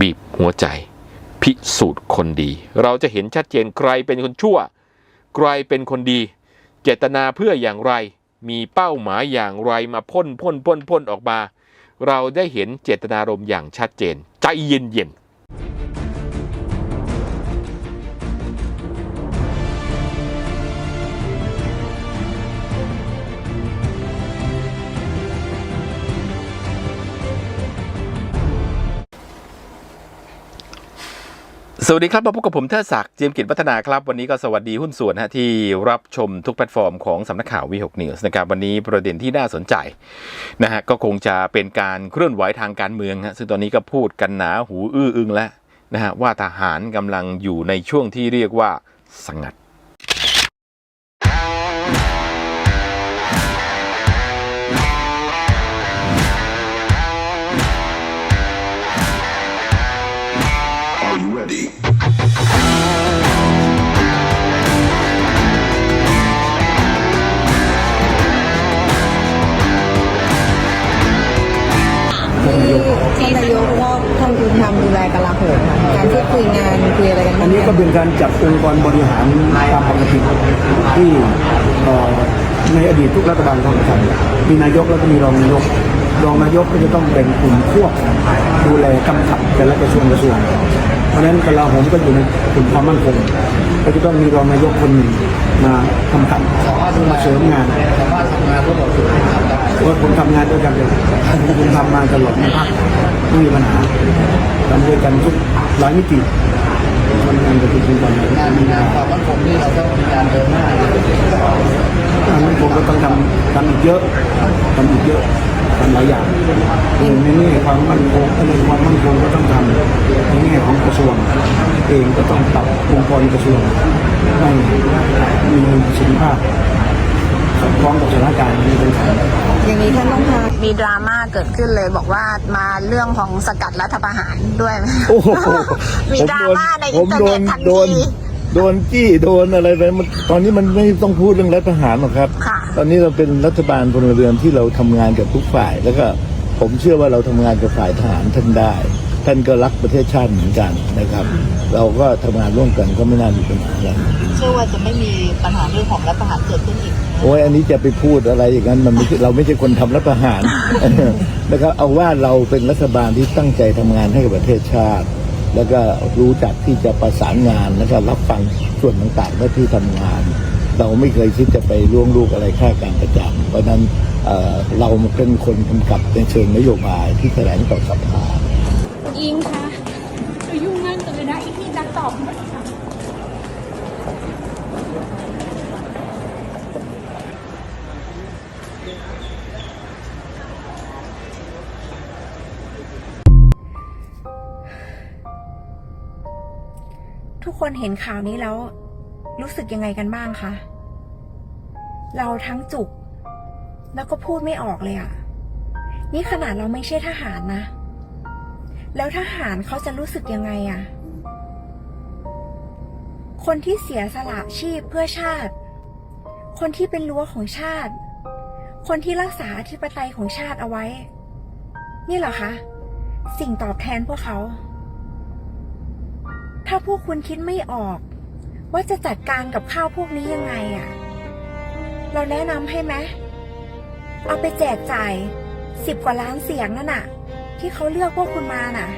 บีบหัวใจ พิสูจน์คนดี เราจะเห็นชัดเจนใครเป็นคนชั่ว ใครเป็นคนดี เจตนาเพื่ออย่างไร มีเป้าหมายอย่างไรมาพ่นพ่นพ่นพ่นออกมา เราได้เห็นเจตนารมณ์อย่างชัดเจน ใจเย็นเย็น สวัสดีครับมาพบกับผมเทอศักดิ์เจียมกิจวัฒนาครับ วันนี้ก็สวัสดีหุ้นส่วนฮะที่รับชมทุกแพลตฟอร์มของสำนักข่าววีหกนิวส์นะครับวันนี้ประเด็นที่น่าสนใจนะฮะก็คงจะเป็นการเคลื่อนไหวทางการเมืองฮะซึ่งตอนนี้ก็พูดกันหนาหูอื้ออึงแล้วนะฮะว่าทหารกำลังอยู่ในช่วงที่เรียกว่าสังัด การจัดองค์กรบริหารตามปกติที่ในอดีตทุกรัฐบาลทำกันมีนายกแล้วก็มีรองนายก รองนายกก็จะต้องเป็นกลุ่มพวกดูแลกำกับแต่ละกระทรวงกระทรวง เพราะฉะนั้นกลาโหมก็อยู่ในกลุ่มความมั่นคงก็จะต้องมีรองนายกคนหนึ่งมาทำกับมาเสริมงานว่าผมทำงานด้วยกันเลยผมทำมาตลอดในภาคไม่มีปัญหาทำด้วยกันทุกหลายมิติำงานกับทุกองค์กรงานมีงานความมั่นคงนี่เราต้องมีการเดินหน้าอันนั้นคงก็ต้องทำทำอีกเยอะทำอีกเยอะทำหลายอย่างในแง่ความมั่นคงในความมั่นคงก็ต้องทำในแง่ของกระทรวงเองก็ต้องปรับองค์กรกระทรวงให้มีประสิทธิภาพ สอดคล้องกับสถานการณ์นี้เป็นสำคัญอย่างนี้ท่านต้องพามีดราม่าเกิดขึ้นเลยบอกว่ามาเรื่องของสกัดรัฐประหารด้วยไหมโอ้โหมีผมดราโดนม่าในผอินมเทอร์โดเน็นตทันโดนทีโดนจี้โดนอะไรไปมันตอนนี้มันไม่ต้องพูดเรื่องรัฐประหารหรอกครับค่ะตอนนี้เราเป็นรัฐบาลพลเรือนที่เราทำงานกับทุกฝ่าย แล้วก็ผมเชื่อว่าเราทำงานกับฝ่ายทหารท่านได้ ท่านก็รักประเทศชาติเหมือนกันนะครับ เราก็ทำงานร่วมกันก็ไม่น่ามีปัญหาอะไรเชื่อว่าจะไม่มีปัญหาเรื่องของรัฐประหารเกิดขึ้นอีกโอ้ยอันนี้จะไปพูดอะไรอย่างนั้นมันไม่ใช่เราไม่ใช่คนทำรัฐประหารนะครับเอาว่าเราเป็นรัฐบาลที่ตั้งใจทำงานให้กับประเทศชาติ แล้วก็รู้จักที่จะประสานงานแล้วก็รับฟังส่วนต่างๆหน้าที่ทำงาน เราไม่เคยคิดจะไปล่วงลูกอะไรค่าการประจำเพราะฉะนั้นเอ่อเราเป็นคนกำกับในเชิงนโยบายที่แถลงต่อสภา อิงคะหนูยุ่งมากเลยนะอีกที่จะตอบหน่อยค่ะทุกคนเห็นข่าวนี้แล้ว รู้สึกยังไงกันบ้างคะ เราทั้งจุก แล้วก็พูดไม่ออกเลยอะ่ะนี่ขนาดเราไม่ใช่ทหารนะ แล้วทหารเขาจะรู้สึกยังไงอะ่ะคนที่เสียสละชีพเพื่อชาติ คนที่เป็นรั้วของชาติ คนที่รักษาอธิปไตยของชาติเอาไว้ นี่เหรอคะ สิ่งตอบแทนพวกเขา ถ้าพวกคุณคิดไม่ออก ว่าจะจัดการกับข้าวพวกนี้ยังไงอะ่ะเราแนะนำให้ไหมเอาไปแจกจ่ายสิบกว่าล้านเสียงนั่นน่ะ ที่เขาเลือกพวกคุณมาน่ะ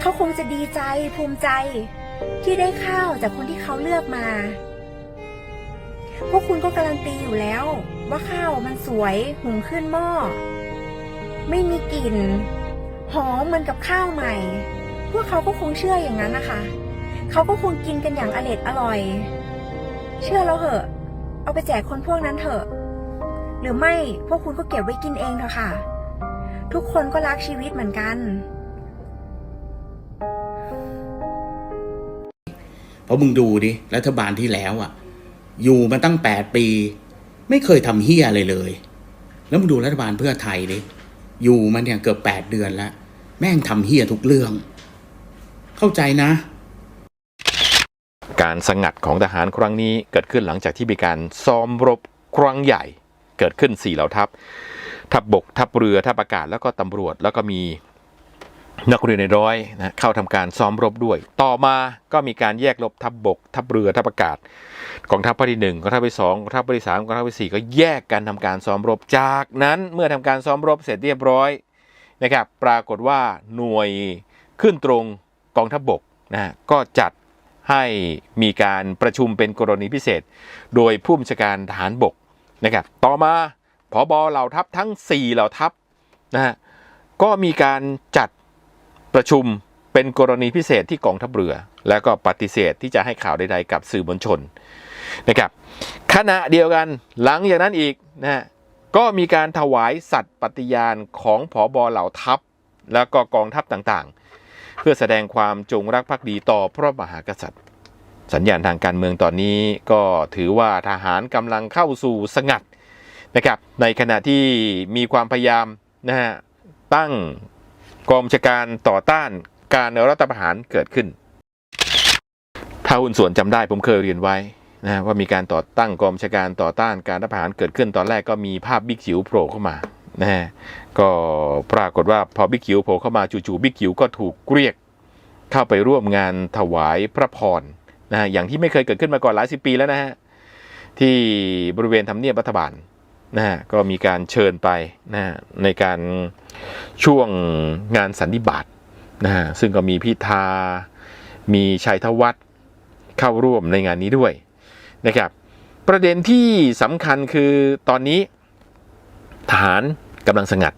เขาคงจะดีใจภูมิใจที่ได้ข้าวจากคนที่เขาเลือกมา พวกคุณก็การันตีอยู่แล้ว ว่าข้าวมันสวยหุงขึ้นหม้อ ไม่มีกลิ่น หอมเหมือนกับข้าวใหม่ พวกเขาก็คงเชื่ออย่างนั้นนะคะ เขาก็คงกินกันอย่างอร็ดอร่อย เชื่อแล้วเหอะ เอาไปแจกคนพวกนั้นเถอะ หรือไม่พวกคุณก็เก็บไว้กินเองเถอะค่ะ ทุกคนก็รักชีวิตเหมือนกัน เพราะมึงดูดิ รัฐบาลที่แล้วอะ อยู่มาตั้งแปดปี ไม่เคยทำเฮียอะไรเลย แล้วมึงดูรัฐบาลเพื่อไทยดิ อยู่มาเนี่ยเกือบแปดเดือนแล้ว แม่งทำเฮียทุกเรื่อง เข้าใจนะการสงัดของทหารครั้งนี้เกิดขึ้นหลังจากที่มีการซ้อมรบครั้งใหญ่เกิดขึ้นสี่เหล่าทัพ ทัพบบก ทัพเรือ ทัพอากาศ แล้วก็ตำรวจ แล้วก็มีนักเรียนในร้อยนะเข้าทำการซ้อมรบด้วย ต่อมาก็มีการแยกรบทัพบบก ทัพเรือ ทัพอากาศกองทัพภาคที่หนึ่งกองทัพภาคที่สองกองทัพภาคที่สามกองทัพภาคที่สี่ก็แยกกันทำการซ้อมรบ จากนั้นเมื่อทำการซ้อมรบเสร็จเรียบร้อยนะครับ ปรากฏว่าหน่วยขึ้นตรงกองทัพบบกนะฮะก็จัดให้มีการประชุมเป็นกรณีพิเศษ โดยผู้บัญชาการทหารบกนะครับ ต่อมา ผบเหล่าทัพทั้ง 4 เหล่าทัพนะฮะก็มีการจัดประชุมเป็นกรณีพิเศษที่กองทัพเรือ แล้วก็ปฏิเสธที่จะให้ข่าวใดๆกับสื่อมวลชนนะครับขณะเดียวกันหลังจากนั้นอีกนะฮะก็มีการถวายสัตย์ปฏิญาณของผอบเหล่าทัพ แล้วก็กองทัพต่างๆ เพื่อแสดงความจงรักภักดีต่อพระมหากษัตริย์ สัญญาณทางการเมืองตอนนี้ก็ถือว่าทหารกำลังเข้าสู่สงัด นะครับในขณะที่มีความพยายามนะฮะตั้งกองชาการต่อต้านการรัฐประหารเกิดขึ้น ถ้าหุ้นส่วนจำได้ผมเคยเรียนไว้นะฮะว่ามีการต่อตั้งกองชาการต่อต้านการรัฐประหารเกิดขึ้น ตอนแรกก็มีภาพบิ๊กจิ๋วโผล่เข้ามานะฮะก็ปรากฏว่าพอบิ๊กจิ๋วโผล่เข้ามาจู่ๆบิ๊กจิ๋วก็ถูกเรียกเข้าไปร่วมงานถวายพระพรนะฮะอย่างที่ไม่เคยเกิดขึ้นมาก่อนหลายสิบปีแล้วนะฮะที่บริเวณทำเนียบรัฐบาล นะฮะก็มีการเชิญไปนะฮะในการช่วงงานสันนิบาตนะฮะซึ่งก็มีพิธา มีชัยธวัฒน์เข้าร่วมในงานนี้ด้วยนะครับ ประเด็นที่สำคัญคือตอนนี้ทหารกำลังสงัด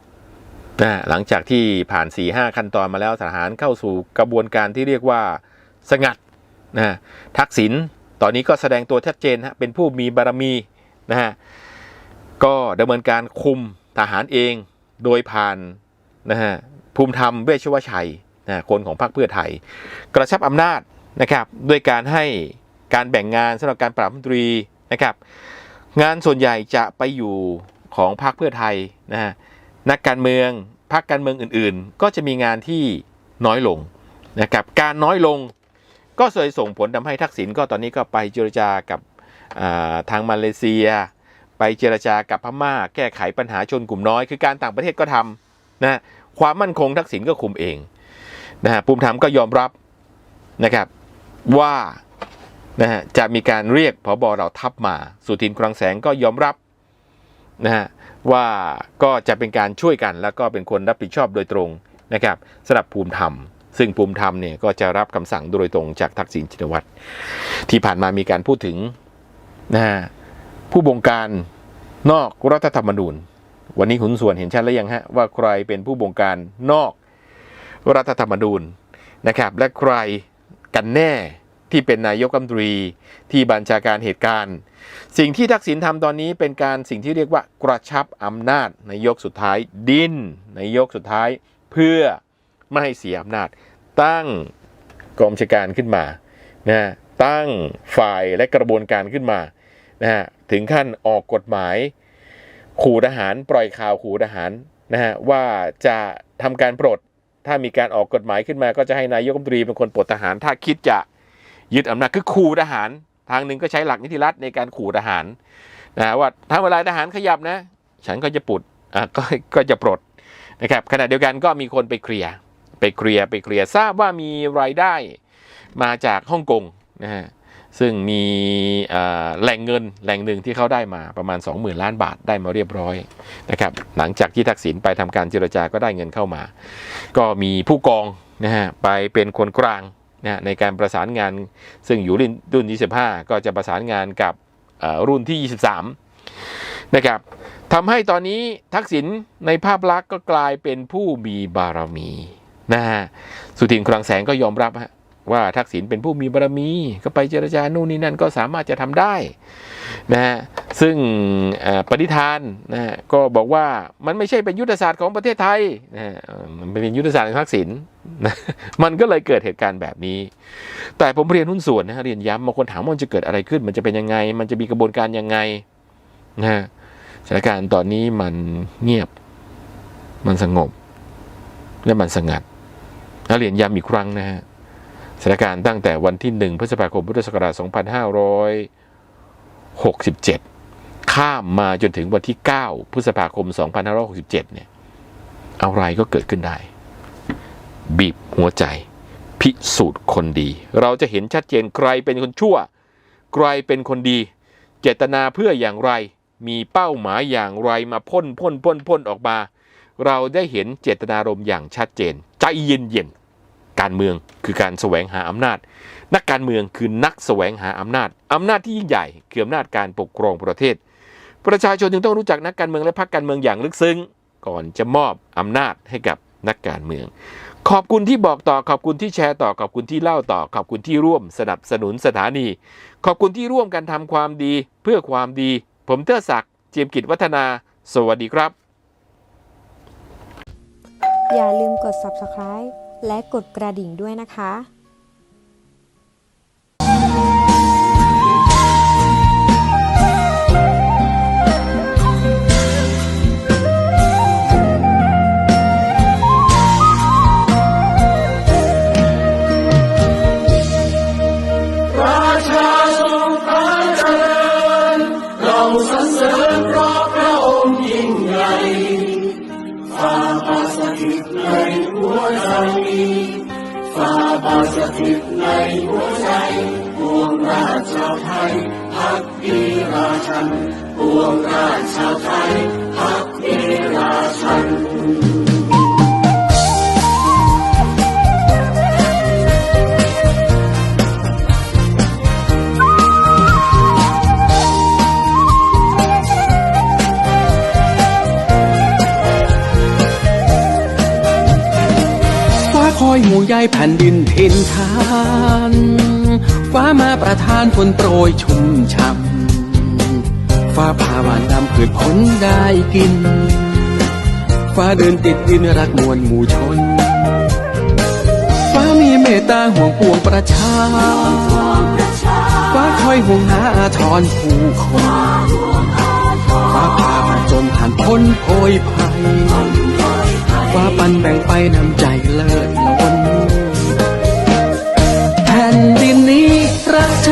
นะหลังจากที่ผ่าน 4-5ขั้นตอนมาแล้วทหารเข้าสู่กระบวนการที่เรียกว่าสงัดนะทักษิณตอนนี้ก็แสดงตัวชัดเจนฮะเป็นผู้มีบารมีนะฮะ ก็ดำเนินการคุมทหารเองโดยผ่านนะฮะภูมิธรรมเวชวชัยนะคนของพรรคเพื่อไทย กระชับอำนาจนะครับด้วยการให้การแบ่งงานสำหรับการปราบรัฐมนตรีนะครับ งานส่วนใหญ่จะไปอยู่ของพรรคเพื่อไทยนะฮะนักการเมืองพรรคการเมืองอื่นๆ ก็จะมีงานที่น้อยลงนะครับการน้อยลงก็เลยส่งผลทำให้ทักษิณก็ตอนนี้ก็ไปเจรจากับาทางมาเลเซีย ไปเจรจากับพม่า แก้ไขปัญหาชนกลุ่มน้อย คือการต่างประเทศก็ทำนะความมั่นคงทักษิณก็คุมเองนะฮะภูมิธรรมก็ยอมรับนะครับว่านะฮะจะมีการเรียกผบเราทัพมา สุทินคลังแสงก็ยอมรับนะฮะว่าก็จะเป็นการช่วยกัน แล้วก็เป็นคนรับผิดชอบโดยตรงนะครับสำหรับภูมิธรรม ซึ่งภูมิธรรมเนี่ยก็จะรับคำสั่งโดยตรงจากทักษิณชินวัตรที่ผ่านมามีการพูดถึงนะฮะ ผู้บงการนอกรัฐธรรมนูญ วันนี้ขุนส่วนเห็นชัดแล้วยังฮะว่าใครเป็นผู้บงการนอกรัฐธรรมนูญนะครับ และใครกันแน่ที่เป็นนายกรัฐมนตรีที่บัญชาการเหตุการณ์ สิ่งที่ทักษิณทำตอนนี้เป็นการสิ่งที่เรียกว่ากระชับอำนาจในยกสุดท้ายดินในยกสุดท้ายเพื่อไม่ให้เสียอำนาจ ตั้งกองชาการขึ้นมานะฮะตั้งฝ่ายและกระบวนการขึ้นมานะฮะ ถึงขั้นออกกฎหมาย ขู่ทหารปล่อยข่าวขู่ทหารนะฮะว่าจะทำการปลดถ้ามีการออกกฎหมายขึ้นมา ก็จะให้นายกรัฐมนตรีเป็นคนปลดทหาร ถ้าคิดจะยึดอำนาจคือขู่ทหาร ทางหนึ่งก็ใช้หลักนิติรัฐในการขู่ทหารนะฮะว่าถ้าเวลาทหารขยับนะ ฉันก็จะปลดอะก็ก็จะปลดนะครับขณะเดียวกันก็มีคนไปเคลียร์ไปเคลียร์ไปเคลียร์ทราบว่ามีรายได้มาจากฮ่องกงนะฮะ ซึ่งมีแหล่งเงินแหล่งหนึ่งที่เขาได้มาประมาณ 20,000 ล้านบาทได้มาเรียบร้อยนะครับหลังจากที่ทักษิณไปทำการเจรจาก็ได้เงินเข้ามา ก็มีผู้กองนะฮะไปเป็นคนกลางนะในการประสานงานซึ่งอยู่รุ่นรุ่น 25 ก็จะประสานงานกับรุ่นที่ 23 นะครับทำให้ตอนนี้ทักษิณในภาพลักษณ์ก็กลายเป็นผู้มีบารมีนะฮะสุทินคลังแสงก็ยอมรับฮะ ว่าทักษิณเป็นผู้มีบารมี ก็ไปเจรจานู่นนี่นั่นก็สามารถจะทำได้นะฮะซึ่งปณิธานนะฮะก็บอกว่ามันไม่ใช่เป็นยุทธศาสตร์ของประเทศไทยนะฮะเอ่อมันเป็นยุทธศาสตร์ของทักษิณนะมันก็เลยเกิดเหตุการณ์แบบนี้ แต่ผมเรียนหุ้นส่วนนะฮะเรียนย้ำบางคนถามว่ามันจะเกิดอะไรขึ้น มันจะเป็นยังไง มันจะมีกระบวนการยังไงนะฮะสถานการณ์ตอนนี้มันเงียบ มันสงบ และมันสงัดและเรียนย้ำอีกครั้งนะฮะ สถานการณ์ตั้งแต่วันที่ 1 พฤษภาคมพุทธศักราช 2567 ข้ามมาจนถึงวันที่ 9 พฤษภาคม 2567 เนี่ย อะไรก็เกิดขึ้นได้ บีบหัวใจ พิสูจน์คนดี เราจะเห็นชัดเจนใครเป็นคนชั่ว ใครเป็นคนดี เจตนาเพื่ออย่างไร มีเป้าหมายอย่างไรมาพ่นพ่นพ่นพ่นออกมา เราได้เห็นเจตนารมณ์อย่างชัดเจน ใจเย็นเย็น การเมืองคือการแสวงหาอำนาจ นักการเมืองคือนักแสวงหาอำนาจอำนาจที่ยิ่งใหญ่คืออำนาจการปกครองประเทศ ประชาชนจึงต้องรู้จักนักการเมืองและพรรคการเมืองอย่างลึกซึ้ง ก่อนจะมอบอำนาจให้กับนักการเมือง ขอบคุณที่บอกต่อขอบคุณที่แชร์ต่อขอบคุณที่เล่าต่อขอบคุณที่ร่วมสนับสนุนสถานี ขอบคุณที่ร่วมกันทำความดีเพื่อความดี ผมเทอศักดิ์เจียมกิจวัฒนา สวัสดีครับ อย่าลืมกด subscribe และกดกระดิ่งด้วยนะคะฟ้าบาสถิตในหัวใจ บาสถิตในหัวใจปวงราชาไทยพักดีราชันปวงราชาไทยพักดีราชัน อยห่วงใยแผ่นดินเพ็นทาน ฟ้ามาประทานฝนโปรยชุ่มช่ำฟ้าผ่าหวานดำผืนผลได้กิน ฟ้าเดินติดดินรักมวลหมู่ชน ฟ้ามีเมตตาห่วงปวงประชา ฟ้าคอยห่วงหาอาทรผู้คนฟ้าผ่ามาจนผ่านพ้นโพยภัยฟ้าปันแบ่งไปนำใจเลิศล้น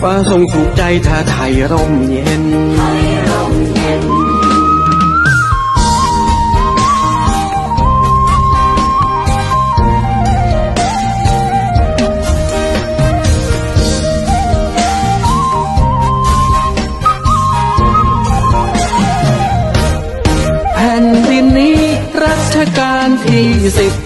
ฟ้าทรงถูกใจถ้าไทยร่มเย็นแผ่นดินนี้รัชกาลที่สิบ